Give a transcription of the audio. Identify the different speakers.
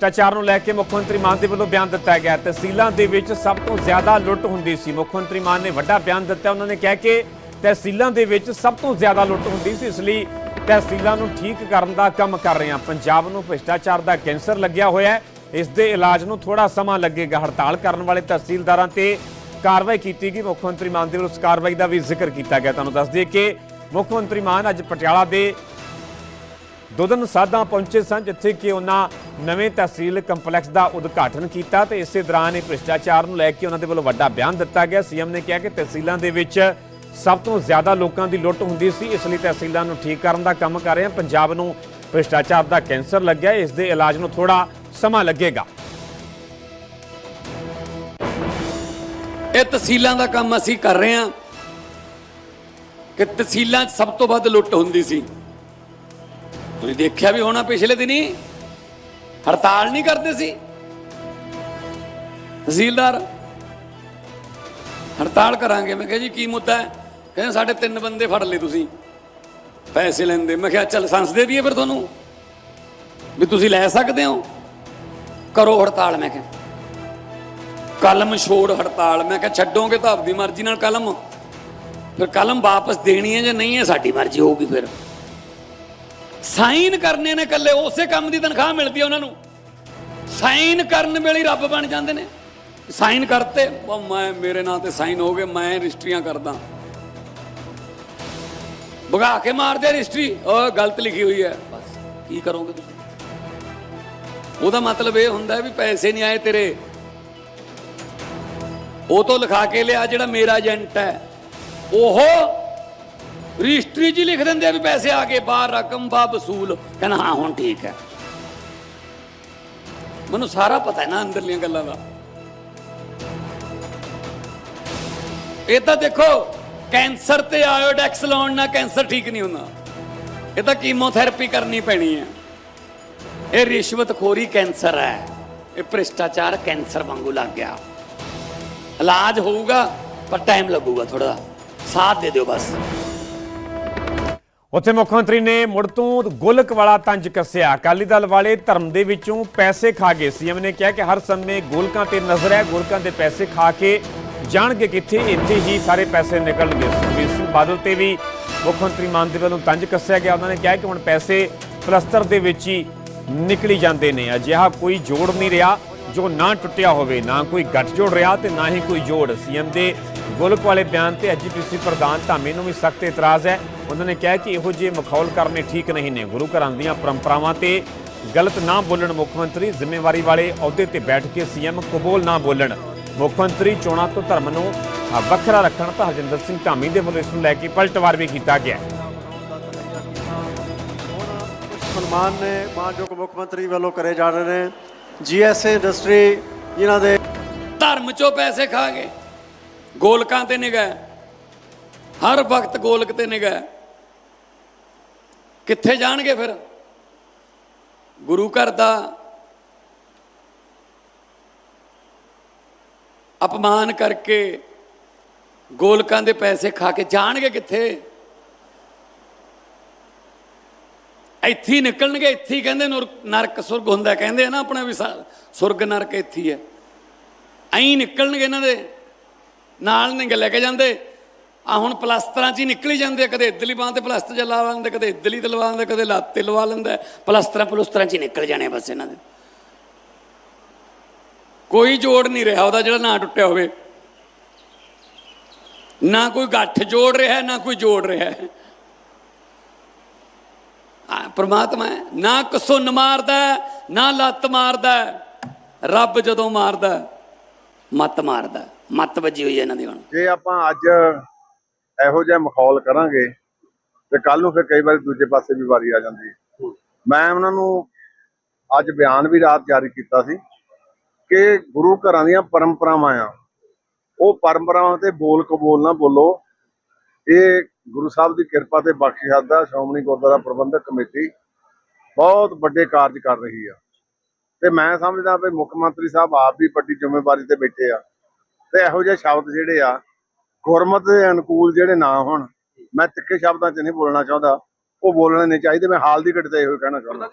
Speaker 1: ਭ੍ਰਿਸ਼ਟਾਚਾਰ ਨੂੰ ਲੈ ਕੇ ਮੁੱਖ ਮੰਤਰੀ ਮਾਨ ਦੇ ਵੱਲੋਂ ਬਿਆਨ ਦਿੱਤਾ ਗਿਆ ਤਹਿਸੀਲਾਂ ਦੇ ਵਿੱਚ ਸਭ ਤੋਂ ਜ਼ਿਆਦਾ ਲੁੱਟ ਹੁੰਦੀ ਸੀ। ਮੁੱਖ ਮੰਤਰੀ ਮਾਨ ਨੇ ਵੱਡਾ ਬਿਆਨ ਦਿੱਤਾ। ਉਹਨਾਂ ਨੇ ਕਿਹਾ ਕਿ ਤਹਿਸੀਲਾਂ ਦੇ ਵਿੱਚ ਸਭ ਤੋਂ ਜ਼ਿਆਦਾ ਲੁੱਟ ਹੁੰਦੀ ਸੀ, ਇਸ ਲਈ ਤਹਿਸੀਲਾਂ ਨੂੰ ਠੀਕ ਕਰਨ ਦਾ ਕੰਮ ਕਰ ਰਹੇ ਹਾਂ। ਪੰਜਾਬ ਨੂੰ ਭ੍ਰਿਸ਼ਟਾਚਾਰ ਦਾ ਕੈਂਸਰ ਲੱਗਿਆ ਹੋਇਆ ਹੈ। ਇਸ ਦੇ ਇਲਾਜ ਨੂੰ ਥੋੜਾ ਸਮਾਂ ਲੱਗੇਗਾ। ਹੜਤਾਲ ਕਰਨ ਵਾਲੇ ਤਹਿਸੀਲਦਾਰਾਂ ਤੇ ਕਾਰਵਾਈ ਕੀਤੀ ਗਈ। ਮੁੱਖ ਮੰਤਰੀ ਮਾਨ ਦੇ ਵੱਲੋਂ ਉਸ ਕਾਰਵਾਈ ਦਾ ਵੀ ਜ਼ਿਕਰ ਕੀਤਾ ਗਿਆ। ਤੁਹਾਨੂੰ ਦੱਸ ਦਈਏ ਕਿ ਮੁੱਖ ਮੰਤਰੀ ਮਾਨ ਅੱਜ ਪਟਿਆਲਾ ਦੇ ਦੁਦਨ ਸਾਧਾਂ ਪਹੁੰਚੇ ਸਨ, ਜਿੱਥੇ ਕਿ ਉਹਨਾਂ ਨਵੇਂ ਤਹਿਸੀਲ ਕੰਪਲੈਕਸ ਦਾ ਉਦਘਾਟਨ ਕੀਤਾ ਤੇ ਇਸੇ ਦੌਰਾਨ ਇਹ ਭ੍ਰਿਸ਼ਟਾਚਾਰ ਨੂੰ ਲੈ ਕੇ ਉਹਨਾਂ ਦੇ ਵੱਲੋਂ ਵੱਡਾ ਬਿਆਨ ਦਿੱਤਾ ਗਿਆ। ਸੀਐਮ ਨੇ ਕਿਹਾ ਕਿ ਤਹਿਸੀਲਾਂ ਦੇ ਵਿੱਚ ਸਭ ਤੋਂ ਜ਼ਿਆਦਾ ਲੋਕਾਂ ਦੀ ਲੁੱਟ ਹੁੰਦੀ ਸੀ, ਇਸ ਲਈ ਤਹਿਸੀਲਾਂ ਨੂੰ ਠੀਕ ਕਰਨ ਦਾ ਕੰਮ ਕਰ ਰਹੇ ਹਾਂ। ਪੰਜਾਬ ਨੂੰ ਭ੍ਰਿਸ਼ਟਾਚਾਰ ਦਾ ਕੈਂਸਰ ਲੱਗਿਆ, ਇਸ ਦੇ ਇਲਾਜ ਨੂੰ ਥੋੜਾ ਸਮਾਂ ਲੱਗੇਗਾ।
Speaker 2: ਇਹ ਤਹਿਸੀਲਾਂ ਦਾ ਕੰਮ ਅਸੀਂ ਕਰ ਰਹੇ ਹਾਂ ਕਿ ਤਹਿਸੀਲਾਂ 'ਚ ਸਭ ਤੋਂ ਵੱਧ ਲੁੱਟ ਹੁੰਦੀ ਸੀ। ਤੁਸੀਂ ਦੇਖਿਆ ਵੀ ਹੋਣਾ ਪਿਛਲੇ ਦਿਨੀ? ਹੜਤਾਲ ਨਹੀਂ ਕਰਦੇ ਸੀ? ਤਹਿਸੀਲਦਾਰ, ਹੜਤਾਲ ਕਰਾਂਗੇ। ਮੈਂ ਕਿਹਾ ਜੀ, ਕੀ ਮੁੱਦਾ ਹੈ? ਕਹਿੰਦੇ ਸਾਡੇ ਤਿੰਨ ਬੰਦੇ ਫੜ ਲਏ ਤੁਸੀਂ। ਪੈਸੇ ਲੈਂਦੇ। ਮੈਂ ਕਿਹਾ, ਚੱਲ ਲਾਇਸੈਂਸ ਦੇ ਦਈਏ ਫਿਰ ਤੁਹਾਨੂੰ। ਵੀ ਤੁਸੀਂ ਲੈ ਸਕਦੇ ਹੋ? ਕਰੋ ਹੜਤਾਲ, ਮੈਂ ਕਿਹਾ। ਕਲਮ ਛੋੜ ਹੜਤਾਲ। ਮੈਂ ਕਿਹਾ, ਛੱਡੋਗੇ ਤਾਂ ਆਪਦੀ ਮਰਜ਼ੀ ਨਾਲ ਕਲਮ। ਫਿਰ ਕਲਮ ਵਾਪਸ ਦੇਣੀ ਹੈ ਜਾਂ ਨਹੀਂ ਹੈ? ਸਾਡੀ ਮਰਜ਼ੀ ਹੋਊਗੀ ਫਿਰ। ਸਾਈਨ ਕਰਨੇ ਨੇ ਇਕੱਲੇ, ਉਸੇ ਕੰਮ ਦੀ ਤਨਖਾਹ ਮਿਲਦੀ ਹੈ ਉਹਨਾਂ ਨੂੰ। ਸਾਈਨ ਕਰਨ ਵੇਲੇ ਰੱਬ ਬਣ ਜਾਂਦੇ ਨੇ। ਸਾਈਨ ਕਰਤੇ, ਉਹ ਮੈਂ, ਮੇਰੇ ਨਾਂ ਤੇ ਸਾਈਨ ਹੋ ਗਏ, ਮੈਂ ਰਜਿਸਟਰੀਆਂ ਕਰਦਾ। ਭਗਾ ਕੇ ਮਾਰਦੇ ਰਜਿਸਟਰੀ, ਉਹ ਗਲਤ ਲਿਖੀ ਹੋਈ ਹੈ। ਬਸ, ਕੀ ਕਰੋਗੇ ਤੁਸੀਂ? ਉਹਦਾ ਮਤਲਬ ਇਹ ਹੁੰਦਾ ਵੀ ਪੈਸੇ ਨਹੀਂ ਆਏ ਤੇਰੇ। ਉਹ ਤੋਂ ਲਿਖਾ ਕੇ ਲਿਆ ਜਿਹੜਾ ਮੇਰਾ ਏਜੰਟ ਹੈ। ਉਹ ਰਜਿਸਟਰੀ 'ਚ ਹੀ ਲਿਖ ਦਿੰਦੇ ਆ ਵੀ ਪੈਸੇ ਆ ਗਏ, ਬਾਹਰ ਰਕਮ ਬਾ ਵਸੂਲ। ਕਹਿੰਦਾ, ਹਾਂ, ਹੁਣ ਠੀਕ ਹੈ। ਮੈਨੂੰ ਸਾਰਾ ਪਤਾ ਹੈ ਨਾ ਅੰਦਰਲੀਆਂ ਗੱਲਾਂ ਦਾ। ਇਹ ਤਾਂ ਦੇਖੋ, ਕੈਂਸਰ ਤੇ ਆਇਓਡੈਕਸ ਲਾਉਣ ਨਾਲ ਕੈਂਸਰ ਠੀਕ ਨਹੀਂ ਹੁੰਦਾ। ਇਹ ਤਾਂ ਕੀਮੋਥੈਰੇਪੀ ਕਰਨੀ ਪੈਣੀ ਹੈ। ਇਹ ਰਿਸ਼ਵਤਖੋਰੀ ਕੈਂਸਰ ਹੈ। ਇਹ ਭ੍ਰਿਸ਼ਟਾਚਾਰ ਕੈਂਸਰ ਵਾਂਗੂ ਲੱਗ ਗਿਆ। ਇਲਾਜ ਹੋਊਗਾ, ਪਰ ਟਾਈਮ ਲੱਗੂਗਾ ਥੋੜਾ ਸਾਥ ਦੇ ਦਿਓ ਬਸ।
Speaker 1: ਉੱਥੇ ਮੁੱਖ ਮੰਤਰੀ ਨੇ ਮੁੜ ਤੋਂ ਗੋਲਕ ਵਾਲਾ ਤੰਜ ਕੱਸਿਆ। ਅਕਾਲੀ ਦਲ ਵਾਲੇ ਧਰਮ ਦੇ ਵਿੱਚੋਂ ਪੈਸੇ ਖਾ ਗਏ। ਸੀਐਮ ਨੇ ਕਿਹਾ ਕਿ ਹਰ ਸਮੇਂ ਗੋਲਕਾਂ ਤੇ ਨਜ਼ਰ ਹੈ। ਗੋਲਕਾਂ ਦੇ ਪੈਸੇ ਖਾ ਕੇ ਜਾਣਗੇ ਕਿੱਥੇ? ਇੱਥੇ ਹੀ ਸਾਰੇ ਪੈਸੇ ਨਿਕਲਣਗੇ। ਸੁਖਬੀਰ ਸਿੰਘ ਬਾਦਲ ਤੇ ਵੀ ਮੁੱਖ ਮੰਤਰੀ ਮਾਨ ਦੇ ਵੱਲੋਂ ਤੰਜ ਕੱਸਿਆ ਗਿਆ। ਉਹਨਾਂ ਨੇ ਕਿਹਾ ਕਿ ਹੁਣ ਪੈਸੇ ਪਲਸਤਰ ਦੇ ਵਿੱਚ ਹੀ ਨਿਕਲੀ ਜਾਂਦੇ ਨੇ। ਅਜਿਹਾ ਕੋਈ ਜੋੜ ਨਹੀਂ ਰਿਹਾ ਜੋ ਨਾ ਟੁੱਟਿਆ ਹੋਵੇ। ਨਾ ਕੋਈ ਗੱਠਜੋੜ ਰਿਹਾ ਤੇ ਨਾ ਹੀ ਕੋਈ ਜੋੜ। ਸੀਐਮ ਦੇ ਗੋਲਕ ਵਾਲੇ ਬਿਆਨ ਤੇ ਐਜੀਪੀਸੀ ਪ੍ਰਧਾਨ ਧਾਮੀ ਨੂੰ ਵੀ ਸਖਤ ਇਤਰਾਜ਼ ਹੈ। ਉਹਨਾਂ ਨੇ ਕਿਹਾ ਕਿ ਇਹੋ ਜਿਹੇ ਮਖੌਲ ਕਰਨੇ ਠੀਕ ਨਹੀਂ ਨੇ। ਗੁਰੂ ਘਰਾਂ ਦੀਆਂ ਪਰੰਪਰਾਵਾਂ ਤੇ ਗਲਤ ਨਾ ਬੋਲਣ ਮੁੱਖ ਮੰਤਰੀ ਜ਼ਿੰਮੇਵਾਰੀ ਵਾਲੇ ਅਹੁਦੇ ਤੇ ਬੈਠ ਕੇ ਸੀਐਮ ਕਬੂਲ ਨਾ ਬੋਲਣ। ਮੁੱਖ ਮੰਤਰੀ ਚੋਣਾਂ ਤੋਂ ਧਰਮ ਨੂੰ ਵੱਖਰਾ ਰੱਖਣ ਤਾਂ ਹਰਜਿੰਦਰ ਸਿੰਘ ਧਾਮੀ ਦੇ ਵੱਲੋਂ ਇਸ ਨੂੰ ਲੈ ਕੇ ਪਲਟਵਾਰ ਵੀ ਕੀਤਾ ਗਿਆ। ਹੈ।
Speaker 3: ਸਨਮਾਨ ਨੇ ਮਾਨਯੋਗ ਮੁੱਖ ਮੰਤਰੀ ਵੱਲੋਂ ਕਰੇ ਜਾ ਰਹੇ ਨੇ। ਜੀਐਸਏ ਇੰਡਸਟਰੀ ਜਿਨ੍ਹਾਂ ਦੇ
Speaker 2: ਧਰਮ ਚੋਂ ਪੈਸੇ ਖਾ ਗਏ ਗੋਲਕਾਂ ਤੇ ਨਿਗਾਹ ਹਰ ਵਕਤ ਗੋਲਕ ਤੇ ਨਿਗਾਹ ਕਿੱਥੇ ਜਾਣਗੇ ਫਿਰ? ਗੁਰੂ ਘਰ ਦਾ ਅਪਮਾਨ ਕਰਕੇ ਗੋਲਕਾਂ ਦੇ ਪੈਸੇ ਖਾ ਕੇ ਜਾਣਗੇ ਕਿੱਥੇ? ਇੱਥੇ ਹੀ ਨਿਕਲਣਗੇ, ਇੱਥੇ ਹੀ ਕਹਿੰਦੇ ਨੁਰ- ਨਰਕ ਸੁਰਗ ਹੁੰਦਾ। ਕਹਿੰਦੇ ਆ ਨਾ ਆਪਣਾ ਵੀ ਸੁਰਗ ਨਰਕ ਇੱਥੇ ਹੀ ਹੈ। ਐਂ ਨਿਕਲਣਗੇ ਇਹਨਾਂ ਦੇ। ਨਾਲ ਨਹੀਂ ਲੈ ਕੇ ਜਾਂਦੇ। ਆ ਹੁਣ ਪਲਸਤਰਾਂ 'ਚ ਹੀ ਨਿਕਲੀ ਜਾਂਦੇ ਕਦੇ ਇਧਰਲੀ ਬਾਂਹ ਤੇ ਪਲਸਤਰ ਚ ਲਾ ਲੈਂਦੇ ਕਦੇ ਇਧਰਲੀ ਤੇ ਲਵਾ ਲੈਂਦੇ ਕਦੇ ਲੱਤ ਤੇ ਲਵਾ ਲੈਂਦਾ। ਪਲਸਤਰਾਂ ਪਲੁਸਤਰਾਂ 'ਚ ਹੀ ਨਿਕਲ ਜਾਣੇ ਬਸ ਇਹਨਾਂ ਦੇ। ਕੋਈ ਜੋੜ ਨਹੀਂ ਰਿਹਾ ਉਹਦਾ ਜਿਹੜਾ ਨਾ ਟੁੱਟਿਆ ਹੋਵੇ। ਨਾ ਕੋਈ ਗੱਠ ਜੋੜ ਰਿਹਾ ਨਾ ਕੋਈ ਜੋੜ ਰਿਹਾ। ਪਰਮਾਤਮਾ ਨਾ ਕਸੁੰਨ ਮਾਰਦਾ ਨਾ ਲੱਤ ਮਾਰਦਾ। ਰੱਬ ਜਦੋਂ ਮਾਰਦਾ ਹੈ, ਮੱਤ ਮਾਰਦਾ। ਮੱਤ ਵੱਜੀ ਹੋਈ ਹੈ ਇਹਨਾਂ ਦੀ ਹੁਣ।
Speaker 4: ਜੇ ਆਪਾਂ ਅੱਜ ਇਹੋ ਜਿਹਾ ਮਾਹੌਲ ਕਰਾਂਗੇ ਤੇ ਕੱਲ ਨੂੰ ਫਿਰ ਕਈ ਵਾਰੀ ਦੂਜੇ ਪਾਸੇ ਵੀ ਵਾਰੀ ਆ ਜਾਂਦੀ ਹੈ। ਮੈਂ ਉਹਨਾਂ ਨੂੰ ਅੱਜ ਬਿਆਨ ਵੀ ਰਾਤ ਜਾਰੀ ਕੀਤਾ ਸੀ ਕਿ ਗੁਰੂ ਘਰਾਂ ਦੀਆਂ ਪਰੰਪਰਾਵਾਂ ਆ। ਉਹ ਪਰੰਪਰਾਵਾਂ ਤੇ ਬੋਲ ਕਬੂਲ ਨਾ ਬੋਲੋ। ਇਹ ਗੁਰੂ ਸਾਹਿਬ ਦੀ ਕਿਰਪਾ ਤੇ ਬਖਸ਼ਿਸ਼ ਦਾ ਸ਼੍ਰੋਮਣੀ ਗੁਰਦੁਆਰਾ ਪ੍ਰਬੰਧਕ ਕਮੇਟੀ ਬਹੁਤ ਵੱਡੇ ਕਾਰਜ ਕਰ ਰਹੀ ਆ। ਤੇ ਮੈਂ ਸਮਝਦਾ ਵੀ ਮੁੱਖ ਮੰਤਰੀ ਸਾਹਿਬ ਆਪ ਵੀ ਵੱਡੀ ਜ਼ਿੰਮੇਵਾਰੀ ਤੇ ਬੈਠੇ ਆ। ਤੇ ਇਹੋ ਜਿਹੇ ਸ਼ਬਦ ਜਿਹੜੇ ਆ, ਗੁਰਮਤ ਦੇ ਅਨੁਕੂਲ ਜਿਹੜੇ ਨਾ ਹੋਣ, ਮੈਂ ਤਿੱਖੇ ਸ਼ਬਦਾਂ 'ਚ ਨਹੀਂ ਬੋਲਣਾ ਚਾਹੁੰਦਾ, ਉਹ ਬੋਲਣੇ ਨਹੀਂ ਚਾਹੀਦੇ, ਮੈਂ ਹਾਲ ਦੀ ਘੜੀ ਤੇ ਇਹੋ ਕਹਿਣਾ ਚਾਹੁੰਦਾ।